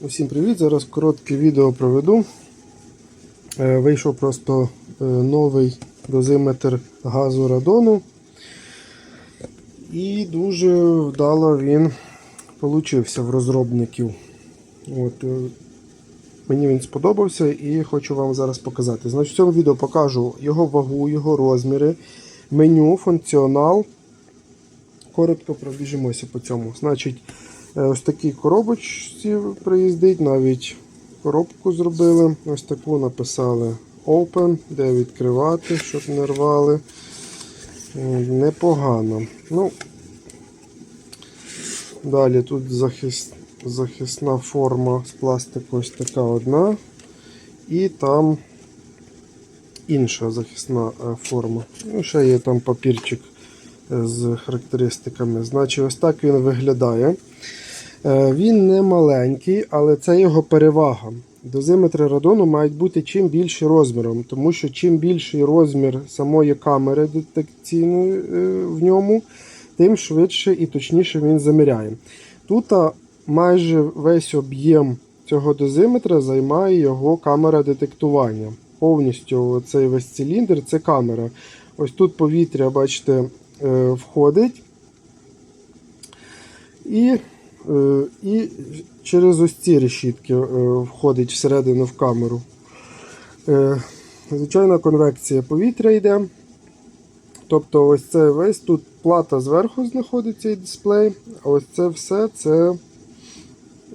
Усім привіт! Зараз коротке відео проведу. Е, Вийшов просто е, новий дозиметр газу радону. І дуже вдало він получився в розробників. От, е, мені він сподобався і хочу вам зараз показати. Значить, в цьому відео покажу його вагу, його розміри, меню, функціонал. Коротко пробіжимося по цьому. Значить, ось такій коробочці приїздить, навіть коробку зробили. Ось таку написали Open, де відкривати, щоб не рвали. Е, Непогано. Ну, Далі тут захист, захисна форма з пластику ось така одна. І там інша захисна е, форма. Ну, ще є там папірчик е, з характеристиками. Значить, ось так він виглядає. Е, Він не маленький, але це його перевага. Дозиметри радону мають бути чим більший розміром, тому що чим більший розмір самої камери детекційної е, в ньому, тим швидше і точніше він заміряє. Тут майже весь об'єм цього дозиметра займає його камера детектування. Повністю цей весь циліндр це камера. Ось тут повітря, бачите, е, входить. І, і через ось ці решітки е, входить всередину в камеру. Е, Звичайна конвекція повітря йде. Тобто ось це весь тут плата зверху знаходиться і дисплей, а ось це все це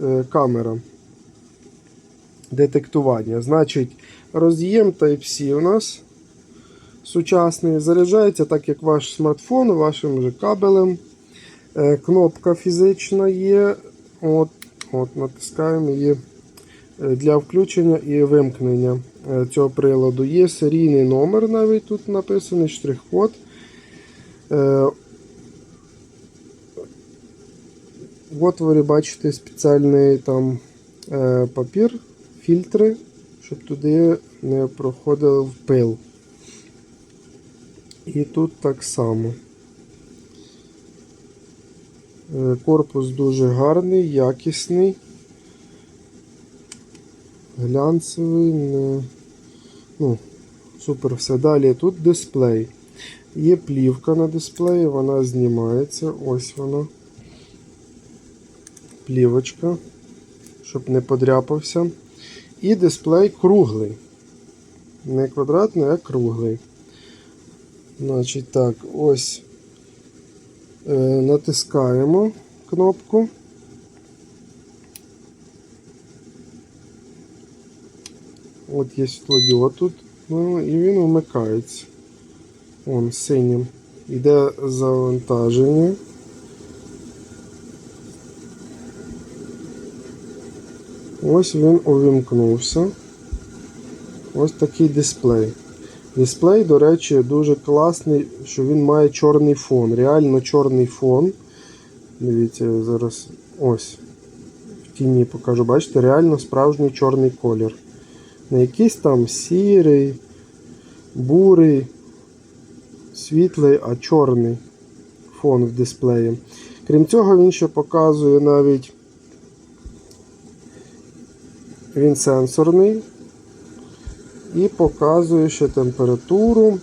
е, камера детектування. Значить, роз'єм Type-C у нас сучасний. Заряджається так, як ваш смартфон, вашим же кабелем. Е, Кнопка фізична є. От, от Натискаємо її е, для включення і вимкнення е, цього приладу. Є серійний номер, навіть тут написаний штрих-код. В отворі бачите спеціальний там папір, фільтри, щоб туди не проходив пил. І тут так само. Е, Корпус дуже гарний, якісний, глянцевий, не... ну, супер все. Далі тут дисплей. Є плівка на дисплеї, вона знімається. Ось вона. Плівочка, щоб не подряпався. І дисплей круглий. Не квадратний, а круглий. Значить так, ось натискаємо кнопку. От є світлодіод тут, ну, і він вмикається. Вон синім. Іде завантаження. Ось він увімкнувся. Ось такий дисплей. Дисплей, до речі, дуже класний, що він має чорний фон. Реально чорний фон. Дивіться, я зараз ось в тіні покажу. Бачите, реально справжній чорний колір. Не якийсь там сірий, бурий, світлий, а чорний фон в дисплеї. Крім цього, він ще показує навіть він сенсорний і показує ще температуру,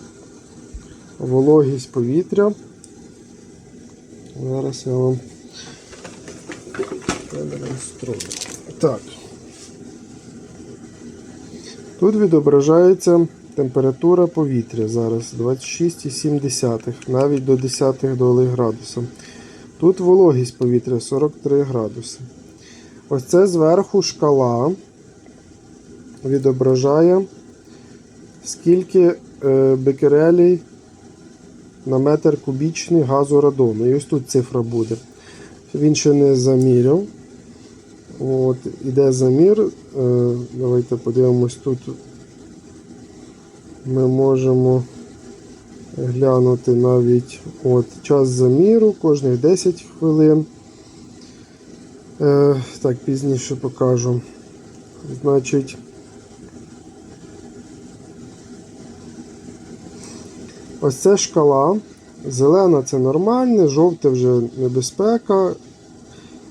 вологість повітря. Зараз я вам продемонструю. Так. Тут відображається температура повітря зараз 26,7, навіть до 10 долей градуса. Тут вологість повітря 43 градуси. Ось це зверху шкала відображає, скільки е, бекерелей на метр кубічний газу радону. І ось тут цифра буде. Він ще не заміряв. От, Іде замір. Е, давайте подивимось тут. Ми можемо глянути навіть от, час заміру кожних 10 хвилин. Е, так, пізніше покажу. Значить, ось це шкала. Зелена це нормальне, жовте вже небезпека.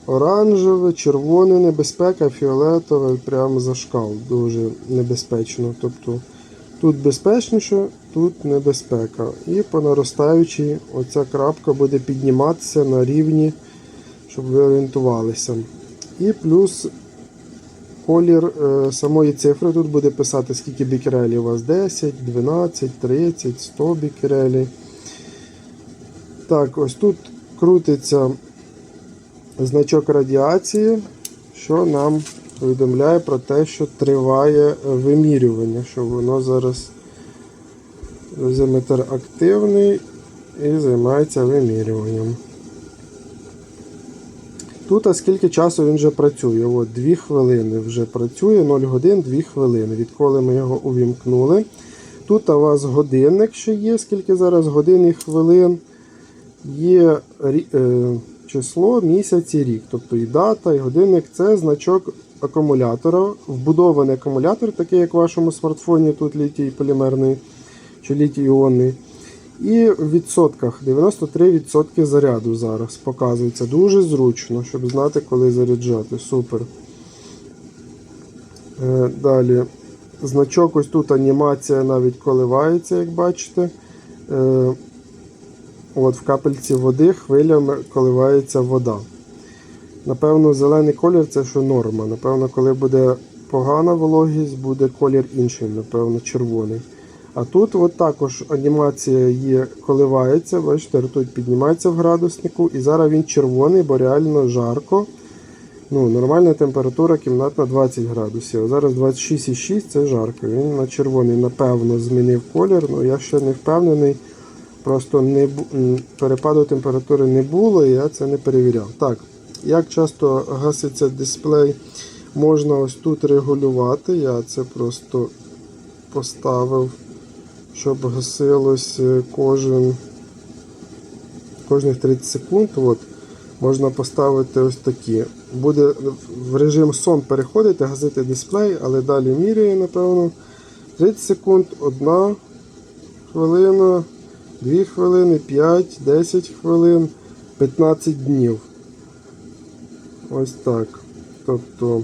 оранжеве, червоне небезпека, фіолетове прямо зашкал. Дуже небезпечно. Тобто тут безпечніше, тут небезпека. І по наростаючій оця крапка буде підніматися на рівні, щоб ви орієнтувалися. І плюс колір е, самої цифри тут буде писати, скільки бікерелів у вас 10, 12, 30, 100 бікерелів. Так, ось тут крутиться значок радіації, що нам повідомляє про те, що триває вимірювання, що воно зараз дозиметр активний і займається вимірюванням. Тут, а скільки часу він вже працює? От 2 хвилини вже працює, 0 годин 2 хвилини, відколи ми його увімкнули. Тут у вас годинник ще є, скільки зараз годин і хвилин. Є е, число, місяць і рік. Тобто і дата, і годинник це значок акумулятора. Вбудований акумулятор, такий як в вашому смартфоні, тут літій полімерний чи літій іонний. І в відсотках 93% заряду зараз показується. Дуже зручно, щоб знати, коли заряджати. Супер. Е, Далі. Значок ось тут анімація навіть коливається, як бачите. Е, От в капельці води хвилями коливається вода. Напевно, зелений колір це що норма. Напевно, коли буде погана вологість, буде колір інший, напевно, червоний. А тут от також анімація є, коливається, бачите, ртуть піднімається в градуснику, і зараз він червоний, бо реально жарко. Ну, Нормальна температура кімнатна 20 градусів. А зараз 26,6 це жарко. Він на червоний, напевно, змінив колір, але я ще не впевнений. Просто не, перепаду температури не було, і я це не перевіряв. Так, як часто гаситься дисплей, можна ось тут регулювати. Я це просто поставив, щоб гасилось е, кожен, кожних 30 секунд. От, можна поставити ось такі. Буде в режим сон переходити, гасити дисплей, але далі міряє, напевно. 30 секунд, 1 хвилина. 2 хвилини, 5, 10 хвилин, 15 днів. Ось так. Тобто,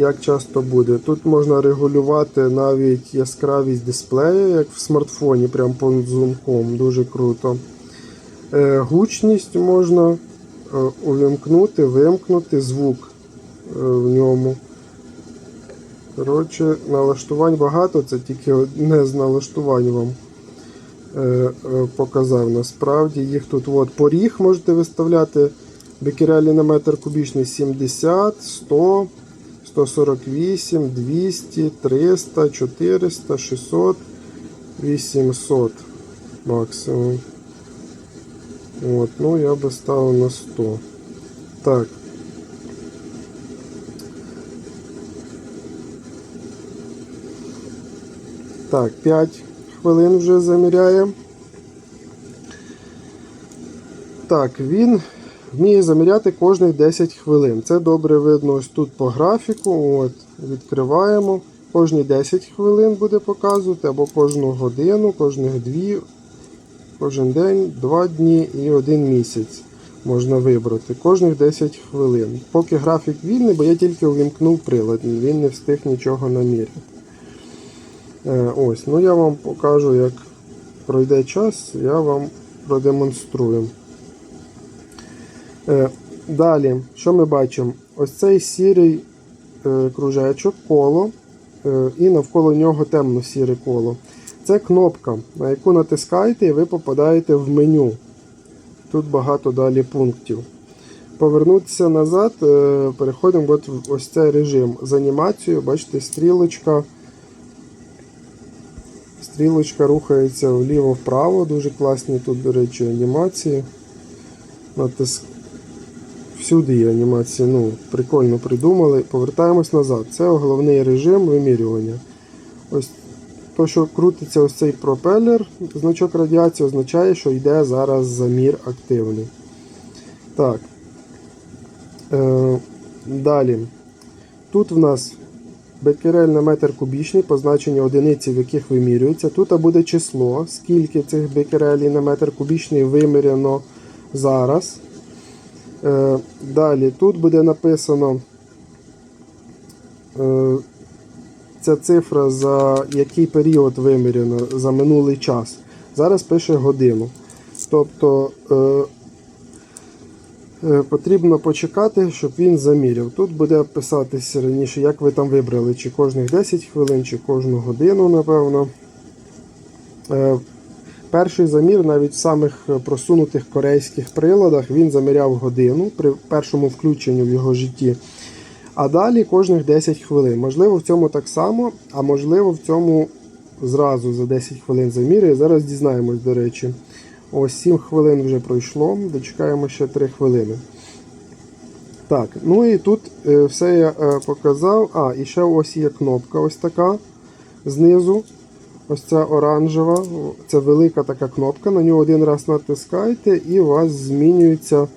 як часто буде. Тут можна регулювати навіть яскравість дисплея, як в смартфоні, прям по зумком. Дуже круто. Е, гучність можна е, увімкнути, вимкнути звук е, в ньому. Коротше, налаштувань багато, це тільки одне з налаштувань вам показав. Насправді їх тут от поріг можете виставляти. Бекерелі на метр кубічний 70, 100, 148, 200, 300, 400, 600, 800 максимум. От, ну я би ставив на 100. Так. Так, 5 хвилин вже заміряє. Так, він вміє заміряти кожних 10 хвилин. Це добре видно ось тут по графіку. От, відкриваємо. Кожні 10 хвилин буде показувати, або кожну годину, кожних 2, кожен день, 2 дні і 1 місяць можна вибрати. Кожних 10 хвилин. Поки графік вільний, бо я тільки увімкнув прилад, він не встиг нічого наміряти. Е, Ось, ну я вам покажу, як пройде час, я вам продемонструю. Е, Далі, що ми бачимо? Ось цей сірий е, кружечок, коло, е, і навколо нього темно-сіре коло. Це кнопка, на яку натискаєте, і ви попадаєте в меню. Тут багато далі пунктів. Повернутися назад, переходимо в ось цей режим з анімацією. Бачите, стрілочка. Стрілочка рухається вліво-вправо, дуже класні тут, до речі, анімації. Натиск... Всюди є анімації, ну, прикольно придумали. Повертаємось назад. Це головний режим вимірювання. Ось то, що крутиться ось цей пропелер, значок радіації означає, що йде зараз замір активний. Так. Е, далі. Тут в нас Бекерель на метр кубічний, позначення одиниці, в яких вимірюється. Тут буде число, скільки цих бекерелей на метр кубічний виміряно зараз. Е, далі тут буде написано е, ця цифра за який період виміряно за минулий час. Зараз пише годину. Тобто е, потрібно почекати, щоб він заміряв. Тут буде писатися раніше, як ви там вибрали, чи кожних 10 хвилин, чи кожну годину, напевно. Перший замір навіть в самих е, просунутих корейських приладах він заміряв годину при першому включенні в його житті. А далі кожних 10 хвилин. Можливо, в цьому так само, а можливо, в цьому зразу за 10 хвилин замірює. Зараз дізнаємось, до речі. Ось 7 хвилин вже пройшло, дочекаємо ще 3 хвилини. Так, ну і тут е, все я е, показав. А, і ще ось є кнопка ось така знизу. Ось ця оранжева, це велика така кнопка. На нього один раз натискаєте і у вас змінюється.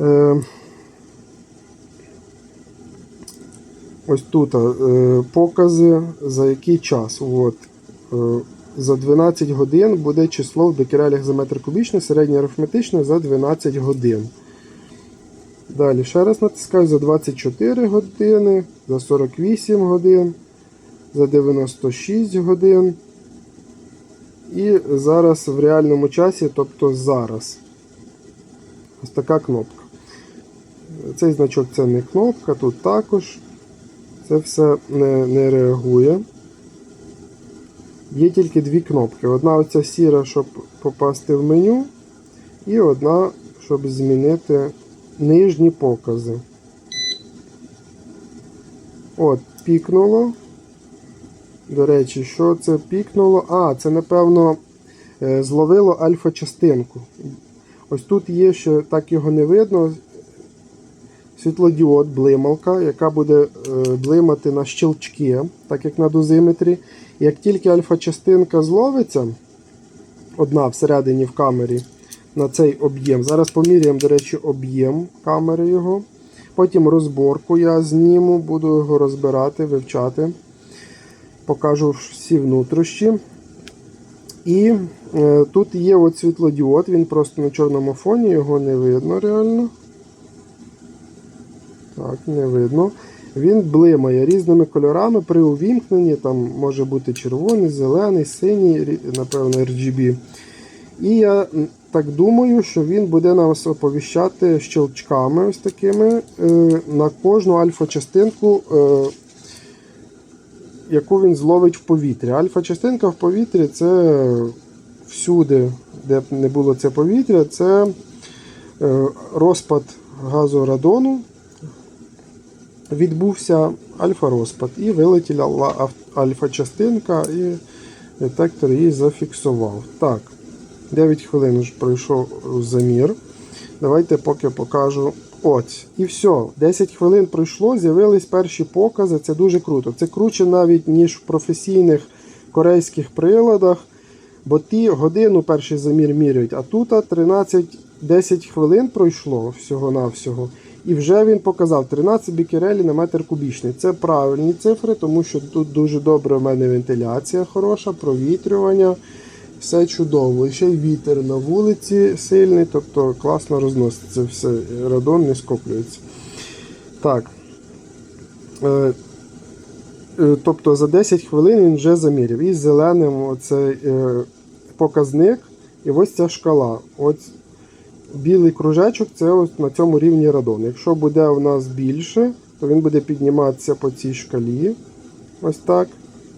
Е, ось тут е, покази за який час. От, е, за 12 годин буде число в бекерелях за метр кубічний, середнє арифметичне за 12 годин. Далі ще раз натискаю за 24 години, за 48 годин, за 96 годин. І зараз в реальному часі, тобто зараз. Ось така кнопка. Цей значок це не кнопка, тут також. Це все не, не реагує. Є тільки дві кнопки. Одна оця сіра, щоб попасти в меню, і одна, щоб змінити нижні покази. От, пікнуло. До речі, що це пікнуло? А, це, напевно, е, зловило альфа-частинку. Ось тут є ще, так його не видно. Світлодіод, блималка, яка буде е, блимати на щелчки, так як на дозиметрі. Як тільки альфа-частинка зловиться, одна всередині в камері на цей об'єм. Зараз поміряємо, до речі, об'єм камери його. Потім розборку я зніму, буду його розбирати, вивчати. Покажу всі внутрішні. І е, тут є от світлодіод, він просто на чорному фоні, його не видно реально. Так, не видно. Він блимає різними кольорами при увімкненні, там може бути червоний, зелений, синій, напевно, RGB. І я так думаю, що він буде нас оповіщати щелчками ось такими е, на кожну альфа-частинку, е, яку він зловить в повітрі. Альфа-частинка в повітрі це всюди, де б не було це повітря, це е, розпад газу радону відбувся альфа-розпад і вилетіла альфа-частинка, і детектор її зафіксував. Так, 9 хвилин вже пройшов замір. Давайте поки покажу. Ось, і все. 10 хвилин пройшло, з'явились перші покази. Це дуже круто. Це круче навіть, ніж в професійних корейських приладах. Бо ті годину перший замір міряють, а тут 13-10 хвилин пройшло всього-навсього. І вже він показав 13 бікерелі на метр кубічний. Це правильні цифри, тому що тут дуже добре в мене вентиляція хороша, провітрювання. Все чудово. І ще й вітер на вулиці сильний, тобто класно розноситься все. Радон не скоплюється. Так. Е, е, Тобто за 10 хвилин він вже заміряв. І зеленим оцей е, показник, і ось ця шкала. Ось білий кружечок це ось на цьому рівні радон. Якщо буде у нас більше, то він буде підніматися по цій шкалі. Ось так.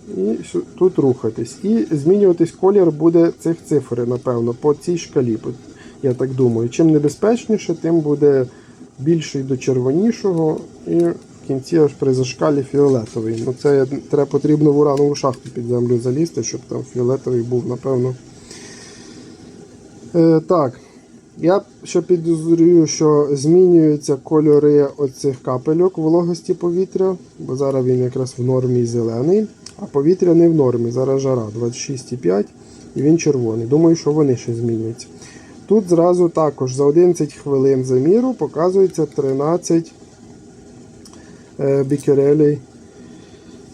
І тут рухатись. І змінюватись колір буде цих цифр, напевно, по цій шкалі. Я так думаю. Чим небезпечніше, тим буде більший до червонішого. І в кінці аж при зашкалі фіолетовий. Ну це треба потрібно в уранову шахту під землю залізти, щоб там фіолетовий був, напевно. Е, так. Я ще підозрюю, що змінюються кольори оцих капельок вологості повітря, бо зараз він якраз в нормі зелений, а повітря не в нормі. Зараз жара 26,5 і він червоний. Думаю, що вони ще змінюються. Тут зразу також за 11 хвилин заміру показується 13 е, бікерелей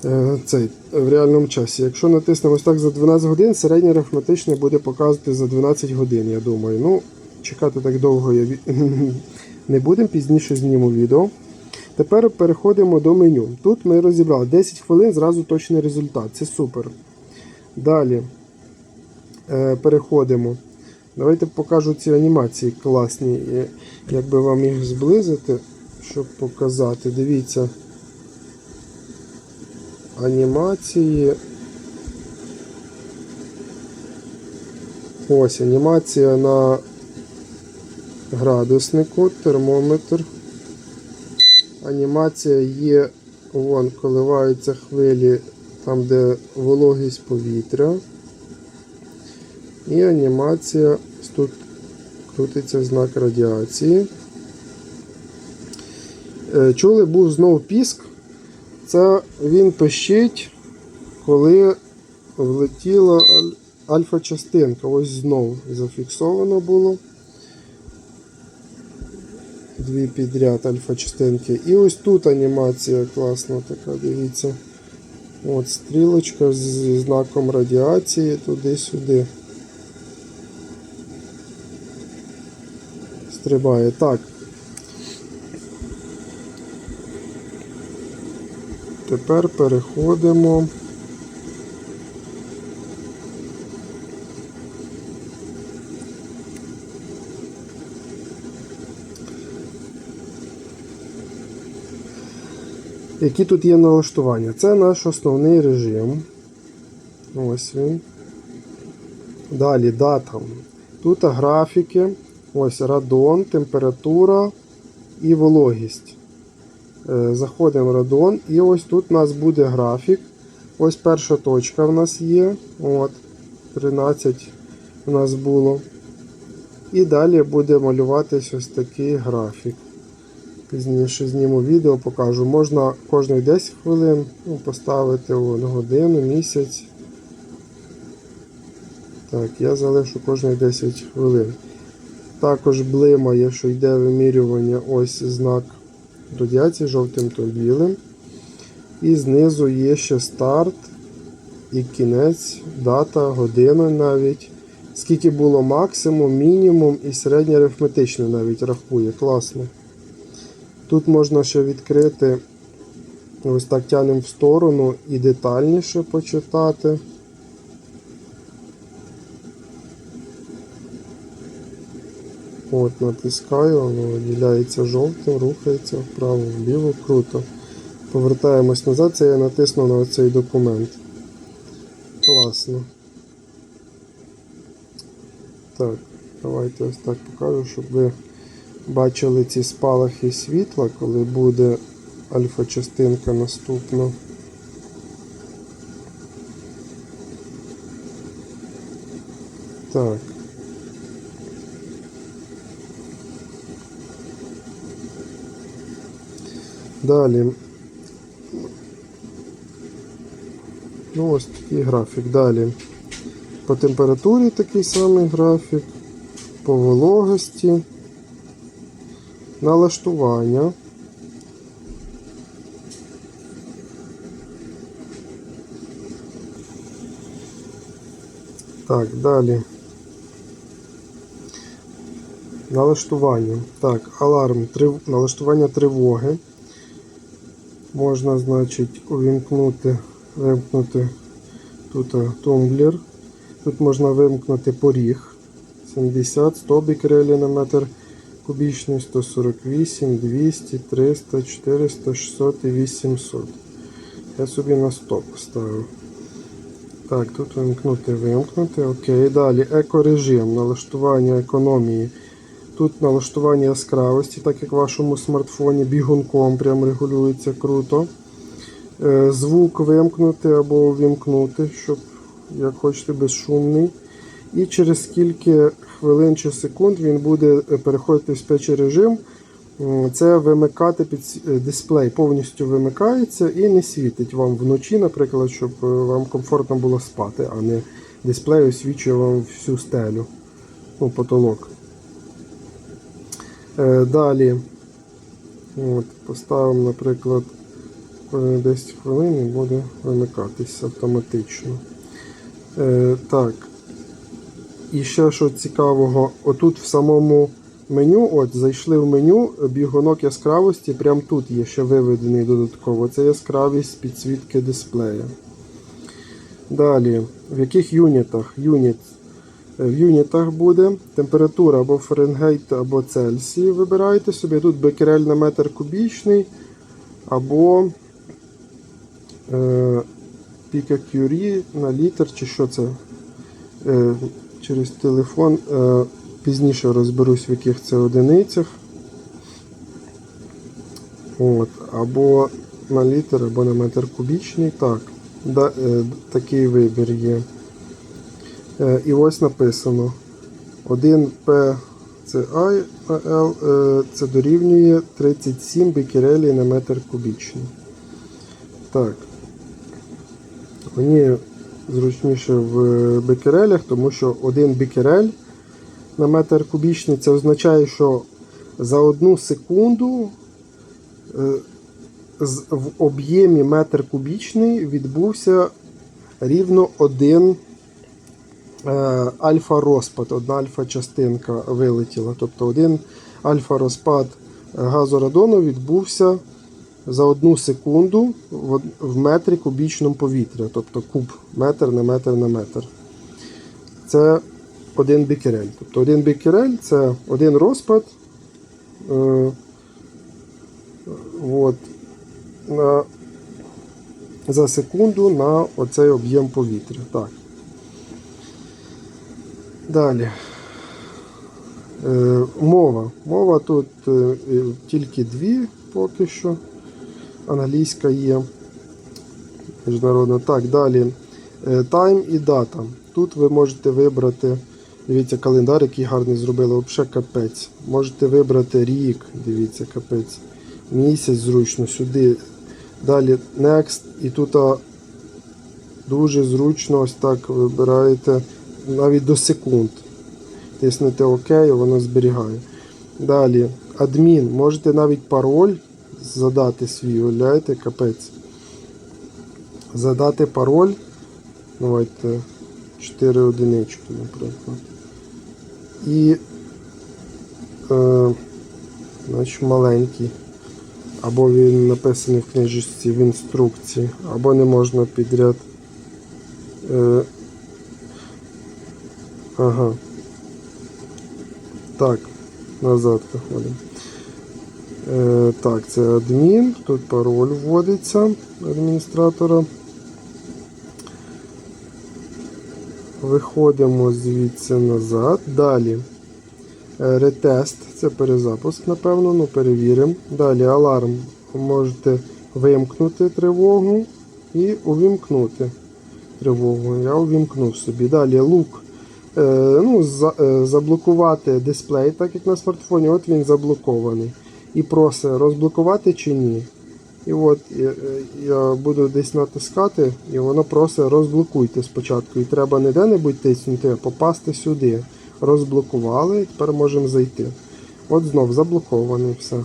е, цей, в реальному часі. Якщо натиснемо ось так за 12 годин, середнє арифметичне буде показувати за 12 годин, я думаю. Ну, чекати так довго я не будемо, пізніше зніму відео. Тепер переходимо до меню. Тут ми розібрали 10 хвилин, зразу точний результат. Це супер. Далі е, переходимо. Давайте покажу ці анімації класні. Як би вам їх зблизити, щоб показати. Дивіться. Анімації. Ось анімація на градуснику, термометр. Анімація є, вон, коливаються хвилі там, де вологість повітря. І анімація, тут крутиться знак радіації. Е, Чули, був знов піск. Це він пищить, коли влетіла альфа-частинка. Ось знов зафіксовано було. Дві підряд альфа-частинки. І ось тут анімація класна така, дивіться. От стрілочка зі знаком радіації туди-сюди. Стрибає. Так. Тепер переходимо. Які тут є налаштування? Це наш основний режим. Ось він. Далі дата. Тут графіки. Ось радон, температура і вологість. Е, Заходимо в радон. І ось тут у нас буде графік. Ось перша точка в нас є. От, 13 у нас було. І далі буде малюватись ось такий графік. Пізніше зніму відео, покажу. Можна кожних 10 хвилин ну, поставити на годину, місяць. Так, я залишу кожних 10 хвилин. Також блимає, що йде вимірювання, ось знак радіації жовтим та білим. І знизу є ще старт і кінець, дата, година навіть. Скільки було максимум, мінімум і середнє арифметичне навіть рахує. Класно. Тут можна ще відкрити, ось так тянемо в сторону і детальніше почитати. От, натискаю, воно виділяється жовтим, рухається вправо, вліво, круто. Повертаємось назад, це я натисну на цей документ. Класно. Так, давайте ось так покажу, щоб ви бачили ці спалахи світла, коли буде альфа-частинка наступна. Так. Далі. Ну, ось такий графік. Далі. По температурі такий самий графік, по вологості, налаштування. Так, далі. Налаштування. Так, аларм, трив... налаштування тривоги. Можна, значить, увімкнути, вимкнути тут тумблер. Тут можна вимкнути поріг 70, стовбик релі на метр кубічний, 148, 200, 300, 400, 600 і 800. Я собі на стоп ставив. Так, тут вимкнути, вимкнути. Окей. Далі екорежим, налаштування економії. Тут налаштування яскравості, так як в вашому смартфоні, бігунком прям регулюється круто. Е, Звук вимкнути або увімкнути, щоб, як хочете, безшумний. І через скільки хвилин чи секунд він буде е, переходити в спячий режим. Це вимикати під е, дисплей повністю вимикається і не світить вам вночі, наприклад, щоб е, вам комфортно було спати, а не дисплей освічує вам всю стелю, ну, потолок. Е, Далі от, поставимо, наприклад, 10 хвилин і буде вимикатись автоматично. Е, так. І ще що цікавого, отут в самому меню, от, зайшли в меню, бігунок яскравості, прямо тут є ще виведений додатково. Це яскравість підсвітки дисплея. Далі, в яких юнітах? Юніт. В юнітах буде температура або Фаренгейт, або Цельсій. Вибираєте собі. Тут бекерель на метр кубічний, або е, пікакюрі на літр, чи що це? Е, через телефон. Е, пізніше розберусь, в яких це одиницях. От, або на літр, або на метр кубічний. Так, да, е, такий вибір є. Е, і ось написано 1 PCI L, е, це дорівнює 37 бекерелі на метр кубічний. Так. Мені зручніше в бекерелях, тому що 1 бекерель на метр кубічний це означає, що за одну секунду е, в об'ємі метр кубічний відбувся рівно один е, альфа-розпад, одна альфа-частинка вилетіла. Тобто один альфа-розпад газорадону відбувся за одну секунду в, метрі кубічному повітря, тобто куб, метр на метр на метр. Це один бікерель. Тобто один бікерель це один розпад. Е, от, на, за секунду на оцей об'єм повітря. Так. Далі. Е, мова. Мова тут е, тільки дві поки що. Англійська є. Міжнародна. Так, далі. Е, Тайм і дата. Тут ви можете вибрати. Дивіться, календар, який гарний зробили, взагалі капець. Можете вибрати рік, дивіться, капець. Місяць зручно сюди. Далі Next. І тут дуже зручно ось так вибираєте навіть до секунд. Тиснете ОК, воно зберігає. Далі адмін. Можете навіть пароль задати свій, уявляєте, капець. Задати пароль. Давайте 4 одинички, наприклад. І е, значить, маленький. Або він написаний в книжечці в інструкції, або не можна підряд. Е, ага. Так, назад виходимо. Е, так, це адмін. Тут пароль вводиться адміністратора. Виходимо звідси назад. Далі. Е, Ретест, це перезапуск, напевно, ну перевіримо. Далі аларм. Можете вимкнути тривогу і увімкнути тривогу. Я увімкнув собі. Далі лук. Е, ну, заблокувати дисплей, так як на смартфоні, от він заблокований. І просить розблокувати чи ні. І от я, я буду десь натискати, і воно просить розблокуйте спочатку. І треба не де-небудь тиснути, а попасти сюди. Розблокували, і тепер можемо зайти. От знов заблокований все.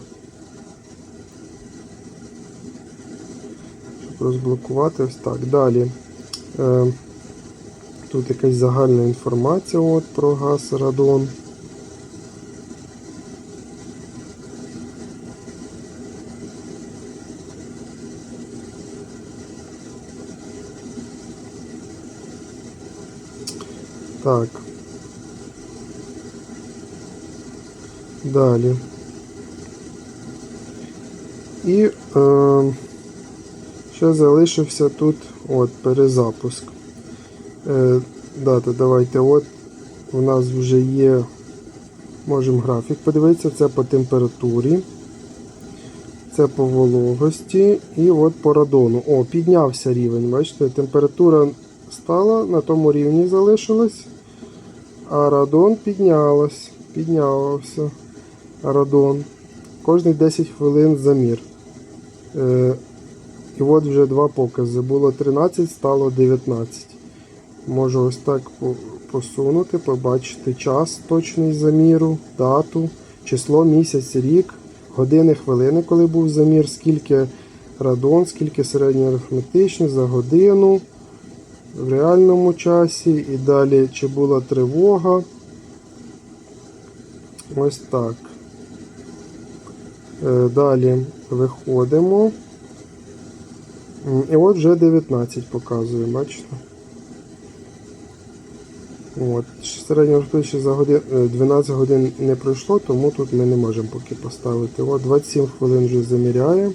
Щоб розблокувати ось так. Далі. Е, тут якась загальна інформація от, про газ радон. Так. Далі. І е, ще залишився тут от перезапуск. Е, дата, давайте от у нас вже є. Можемо графік подивитися, це по температурі. Це по вологості і от по радону. О, піднявся рівень. Бачите, температура стала, на тому рівні залишилась. А радон піднялась, піднявся радон. Кожні 10 хвилин замір. Е, і от вже два покази. Було 13, стало 19. Можу ось так посунути, побачити час точний заміру, дату, число, місяць, рік, години, хвилини, коли був замір, скільки радон, скільки середньоарифметичний за годину в реальному часі і далі чи була тривога. Ось так. Е, Далі виходимо. І от вже 19 показує, бачите? От. Швидкість за годин, е, 12 годин не пройшло, тому тут ми не можемо поки поставити. От 27 хвилин вже заміряє.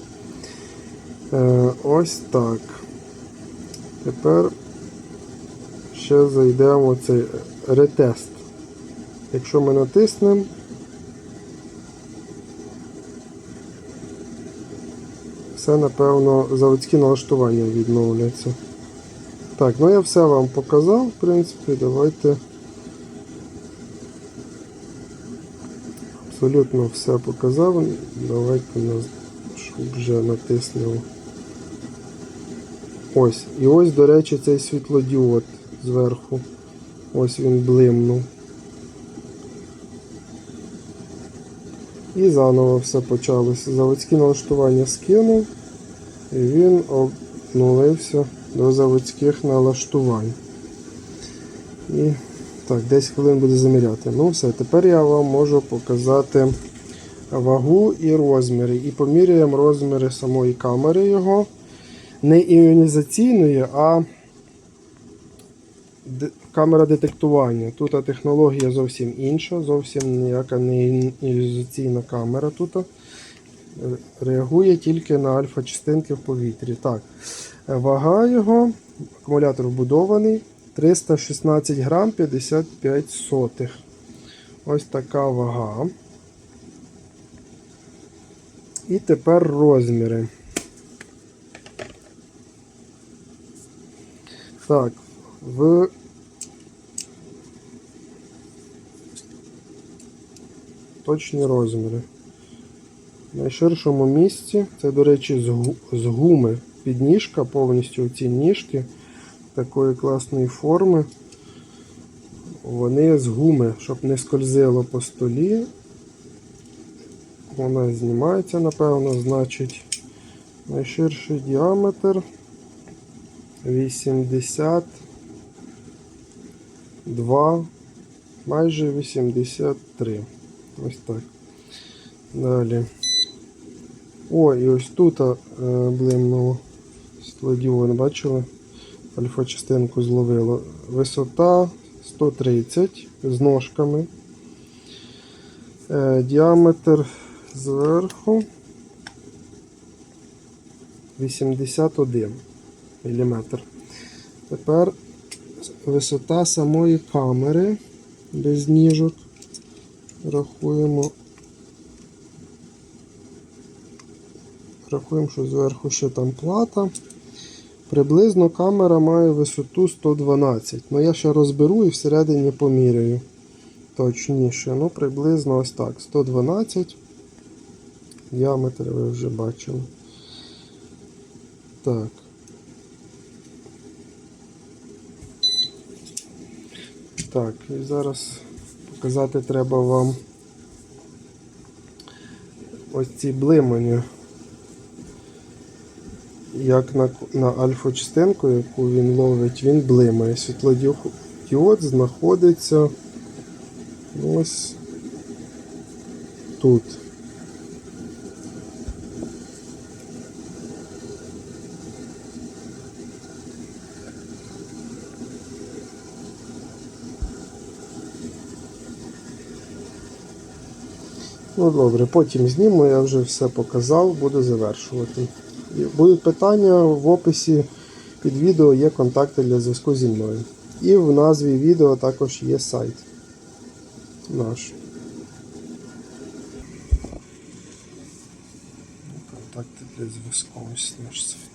Е, ось так. Тепер ще зайдемо цей ретест. Якщо ми натиснемо, все, напевно, заводські налаштування відновляться. Так, ну я все вам показав, в принципі, давайте. Абсолютно все показав. Давайте щоб вже натиснемо. Ось. І ось, до речі, цей світлодіод зверху. Ось він блимнув. І заново все почалося. Заводські налаштування скинув. І він обнулився до заводських налаштувань. І так, 10 хвилин буде заміряти. Ну все, тепер я вам можу показати вагу і розміри. І поміряємо розміри самої камери його. Не іонізаційної, а камера детектування. Тут технологія зовсім інша, зовсім ніяка не іонізаційна камера тут. Е, Реагує тільки на альфа-частинки в повітрі. Так, е, вага його, акумулятор вбудований 316 грам 55 сотих. Ось така вага. І тепер розміри. Так, в точні розміри. В найширшому місці, це, до речі, з, гуми підніжка, повністю ці ніжки такої класної форми. Вони з гуми, щоб не скользило по столі. Вона знімається, напевно, значить найширший діаметр 82, майже 83. Ось так. Далі. О, і ось тут е, блимнуло стладіон, бачили? Альфа-частинку зловило. Висота 130 з ножками. Е, діаметр зверху 81 мм. Тепер висота самої камери без ніжок. Рахуємо. Рахуємо, що зверху ще там плата. Приблизно камера має висоту 112. Ну я ще розберу і всередині поміряю. Точніше. Ну, приблизно ось так. 112. Діаметр ви вже бачили. Так. Так, і зараз показати треба вам ось ці блимані, Як на, на альфа-частинку, яку він ловить, він блимає. Світлодіод знаходиться ось тут. Ну добре, потім зніму, я вже все показав, буду завершувати. Будуть питання в описі під відео є контакти для зв'язку зі мною. І в назві відео також є сайт наш. Контакти для зв'язку ось наш сайт.